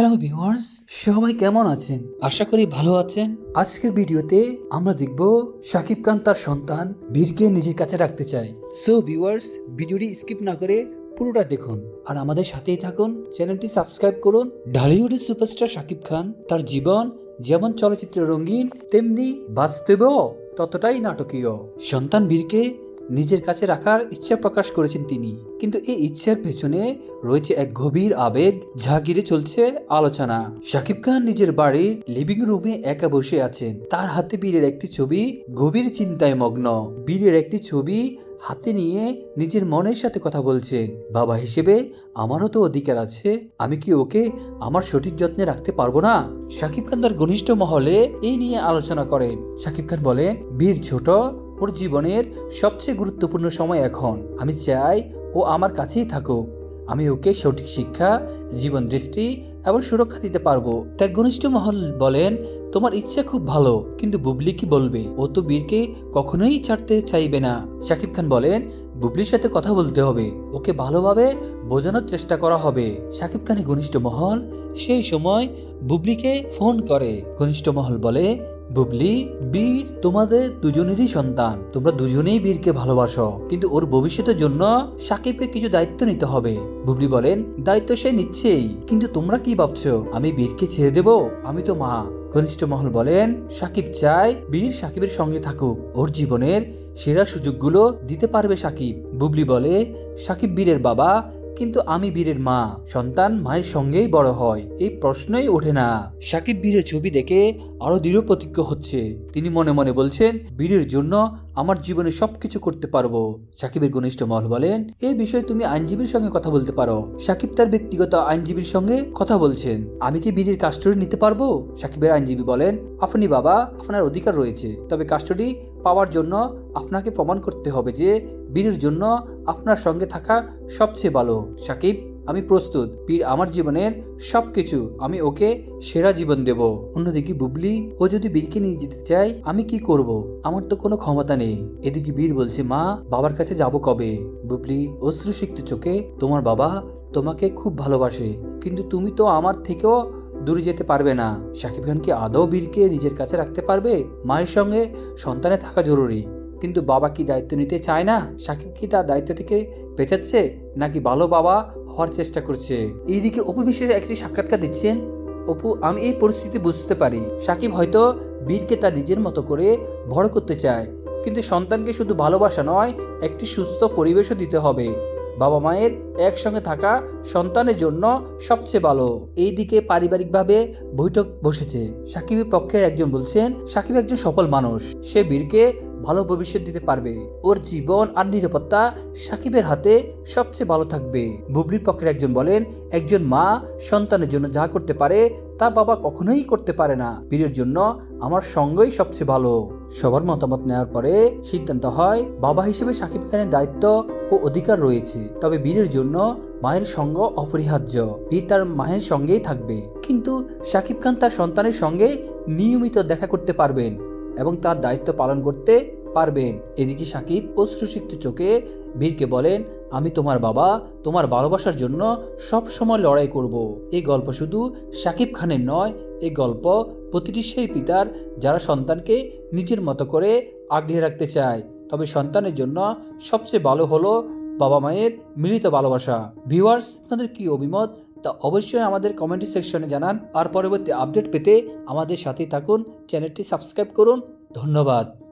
Hello viewers, সবাই কেমন আছেন? আশা করি ভালো আছেন। আজকের ভিডিওতে আমরা দেখব শাকিব খান তার সন্তান বীরকে নিজের কাছে রাখতে চায়। সো ভিউয়ার্স ভিডিওটি স্কিপ না করে পুরোটা দেখুন। আর আমাদের সাথেই থাকুন চ্যানেলটি সাবস্ক্রাইব করুন। ঢালিউডের সুপারস্টার শাকিব খান তার জীবন যেমন চলচ্চিত্র রঙিন, তেমনি বাস্তবেও ততটাই নাটকীয়। সন্তান বীরকে নিজের কাছে রাখার ইচ্ছা প্রকাশ করেছেন তিনি। কিন্তু এই ইচ্ছার পেছনে রয়েছে এক গভীর আবেগ, যা ঘিরে চলছে আলোচনা। শাকিব খান নিজের বাড়ির লিভিং রুমে একা বসে আছেন। তার হাতে বীরের একটি ছবি, গভীর চিন্তায় মগ্ন। বীরের একটি ছবি হাতে নিয়ে নিজের মনের সাথে কথা বলছেন। বাবা হিসেবে, আমারও তো অধিকার আছে। আমি কি ওকে আমার সঠিক যত্নে রাখতে পারব না? শাকিব খান তার ঘনিষ্ঠ মহলে এই নিয়ে আলোচনা করেন। শাকিব খান বলেন, বীর ছোট ওর জীবনের সবচেয়ে গুরুত্বপূর্ণ সময় এখন। আমি চাই ও আমার কাছেই থাকুক। আমি ওকে সঠিক শিক্ষা, জীবন দৃষ্টি এবং সুরক্ষা দিতে পারব। তার ঘনিষ্ঠ মহল বলেন, তোমার ইচ্ছা খুব ভালো, কিন্তু বুবলি কি বলবে? ও তো বীরকে কখনোই ছাড়তে চাইবে না। শাকিব খান বলেন, বুবলির সাথে কথা বলতে হবে। ওকে ভালোভাবে বোঝানোর চেষ্টা করা হবে। শাকিব খানের ঘনিষ্ঠ মহল সেই সময় বুবলিকে ফোন করে। ঘনিষ্ঠ মহল বলে বুবলি, বীর তোমাদের দুজনেরই সন্তান। তোমরা দুজনেই বীরকে ভালোবাসো। কিন্তু ওর ভবিষ্যতের জন্য সাকিবকে কিছু দায়িত্ব নিতে হবে। বুবলি বলেন, দায়িত্ব সে নিচ্ছেই। কিন্তু তোমরা কি ভাবছ? আমি বীরকে ছেড়ে দেব? আমি তো মা। ঘনিষ্ঠ মহল বলেন, সাকিব চায় বীর সাকিবের সঙ্গে থাকুক। ওর জীবনের সেরা সুযোগগুলো দিতে পারবে সাকিব। বুবলি বলে, সাকিব বীরের বাবা কিন্তু আমি বীরের মা। সন্তান মায়ের সঙ্গেই বড় হয়। এই প্রশ্নই ওঠে না। সাকিব বীরের ছবি দেখে আরও দৃঢ় প্রতিজ্ঞ হচ্ছে। তিনি মনে মনে বলছেন, বীরের জন্য আমার জীবনে সবকিছু করতে পারব। সাকিবের ঘনিষ্ঠ মহল বলেন এই বিষয়ে তুমি আইনজীবীর সঙ্গে কথা বলতে পারো। সাকিব তার ব্যক্তিগত আইনজীবীর সঙ্গে কথা বলছেন, আমি কি বীরের কাস্টডি নিতে পারব? সাকিবের আইনজীবী বলেন, আপনি বাবা, আপনার অধিকার রয়েছে। তবে কাস্টডি পাওয়ার জন্য আপনাকে প্রমাণ করতে হবে যে বীরের জন্য আপনার সঙ্গে থাকা সবচেয়ে ভালো। সাকিব, আমি প্রস্তুত। বীর আমার জীবনের সবকিছু। আমি ওকে সেরা জীবন দেব। অন্যদিকে বুবলি, ও যদি বীরকে নিয়ে যেতে চায়, আমি কি করব? আমার তো কোনো ক্ষমতা নেই। এদিকে বীর বলছে, মা, বাবার কাছে যাব কবে? বুবলি অশ্রুসিক্ত চোখে, তোমার বাবা তোমাকে খুব ভালোবাসে, কিন্তু তুমি তো আমার থেকেও দূরে যেতে পারবে না। সাকিব খান কি আদৌ বীরকে নিজের কাছে রাখতে পারবে? মায়ের সঙ্গে সন্তানে থাকা জরুরি। কিন্তু বাবা কি দায়িত্ব নিতে চায় না? সাকিব কি তার দায়িত্ব থেকে পেঁচাচ্ছে নাকি ভালো বাবা হওয়ার চেষ্টা করছে? এইদিকে অপু বিশ্বের একটি সাক্ষাৎকার দিচ্ছেন। অপু, আমি এই পরিস্থিতি বুঝতে পারি। সাকিব হয়তো বীরকে তার নিজের মতো করে বড় করতে চায়, কিন্তু সন্তানকে শুধু ভালোবাসা নয়, একটি সুস্থ পরিবেশও দিতে হবে। বাবা মায়ের একসঙ্গে থাকা সন্তানের জন্য সবচেয়ে ভালো। এই এইদিকে পারিবারিকভাবে বৈঠক বসেছে। সাকিবের পক্ষের একজন বলছেন, সাকিব একজন সফল মানুষ। সে বীরকে ভালো ভবিষ্যৎ দিতে পারবে। ওর জীবন আর নিরাপত্তা সাকিবের হাতে সবচেয়ে ভালো থাকবে। বুবলির পক্ষের একজন বলেন, একজন মা সন্তানের জন্য যা করতে পারে, তা বাবা কখনোই করতে পারে না। বীরের জন্য আমার সঙ্গই সবচেয়ে ভালো। সবার মতামত নেওয়ার পরে সিদ্ধান্ত হয়, বাবা হিসেবে সাকিব খানের দায়িত্ব ও অধিকার রয়েছে, তবে বীরের জন্য মায়ের সঙ্গ অপরিহার্য। বীর তার মায়ের সঙ্গেই থাকবে, কিন্তু সাকিব খান তার সন্তানের সঙ্গে নিয়মিত দেখা করতে পারবেন এবং তার দায়িত্ব পালন করতে পারবেন। এদিকে সাকিব অশ্রুসিক্ত চোখে বীরকে বলেন, আমি তোমার বাবা, তোমার ভালোবাসার জন্য সব সময় লড়াই করব। এই গল্প শুধু সাকিব খানের নয়, এই গল্প প্রতিটি সেই পিতার যারা সন্তানকে নিজের মতো করে আগলে রাখতে চায়। তবে সন্তানের জন্য সবচেয়ে ভালো হলো বাবা মায়ের মিলিত ভালোবাসা। ভিউয়ার্স আপনাদের কি অভিমত? তা অবশ্যই আমাদের কমেন্ট সেকশনে জানান। আর পরবর্তী আপডেট পেতে আমাদের সাথেই থাকুন। চ্যানেলটি সাবস্ক্রাইব করুন। ধন্যবাদ।